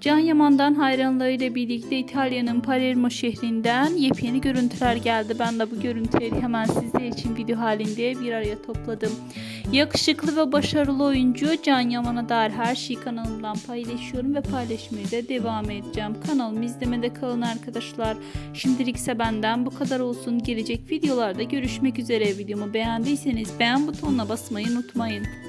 Can Yaman'dan hayranlarıyla birlikte İtalya'nın Palermo şehrinden yepyeni görüntüler geldi. Ben de bu görüntüleri hemen sizler için video halinde bir araya topladım. Yakışıklı ve başarılı oyuncu Can Yaman'a dair her şeyi kanalımdan paylaşıyorum ve paylaşmaya da devam edeceğim. Kanalımı izlemede kalın arkadaşlar. Şimdilik ise benden bu kadar olsun. Gelecek videolarda görüşmek üzere. Videomu beğendiyseniz beğen butonuna basmayı unutmayın.